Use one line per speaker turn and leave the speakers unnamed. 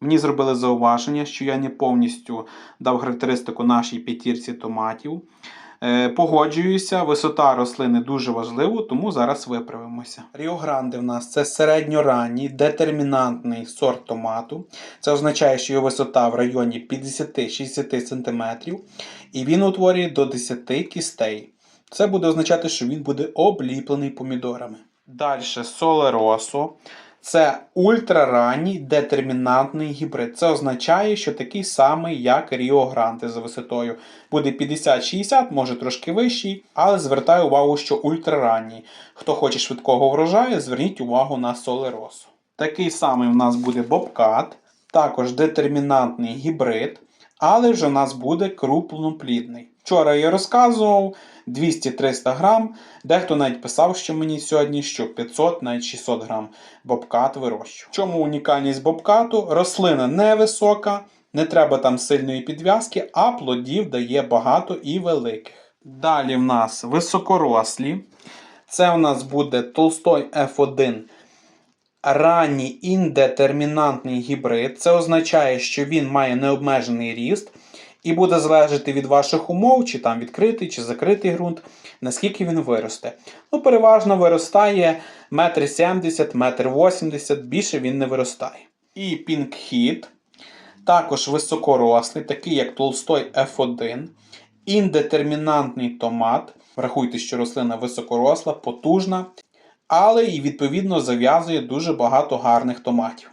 Мені зробили зауваження, що я не повністю дав характеристику нашій п'ятірці томатів. Е, Погоджуюся, висота рослини дуже важлива, тому зараз виправимося. Ріо Гранде в нас це середньоранній детермінантний сорт томату. Це означає, що його висота в районі 50-60 см, і він утворює до 10 кістей. Це буде означати, що він буде обліплений помідорами. Далі солеросо. Це ультраранній детермінантний гібрид. Це означає, що такий самий, як Ріо Гранде за висотою. Буде 50-60, може трошки вищий, але звертаю увагу, що ультраранній. Хто хоче швидкого врожаю, зверніть увагу на солеросо. Такий самий у нас буде бобкат, також детермінантний гібрид, але вже у нас буде крупноплідний. Вчора я розказував 200-300 грам. Дехто навіть писав, що мені сьогодні, що 500, навіть 600 грам бобкат вирощу. Чому унікальність бобкату? Рослина невисока, не треба там сильної підв'язки, а плодів дає багато і великих. Далі в нас високорослі. Це у нас буде Толстой F1 ранній індетермінантний гібрид. Це означає, що він має необмежений ріст і буде залежати від ваших умов, чи там відкритий, чи закритий ґрунт, наскільки він виросте. Ну, переважно виростає 1,70 м, 1,80 м, більше він не виростає. І пінгхіт, також високорослий, такий як Толстой F1, індетермінантний томат. Врахуйте, що рослина високоросла, потужна, але і відповідно зав'язує дуже багато гарних томатів.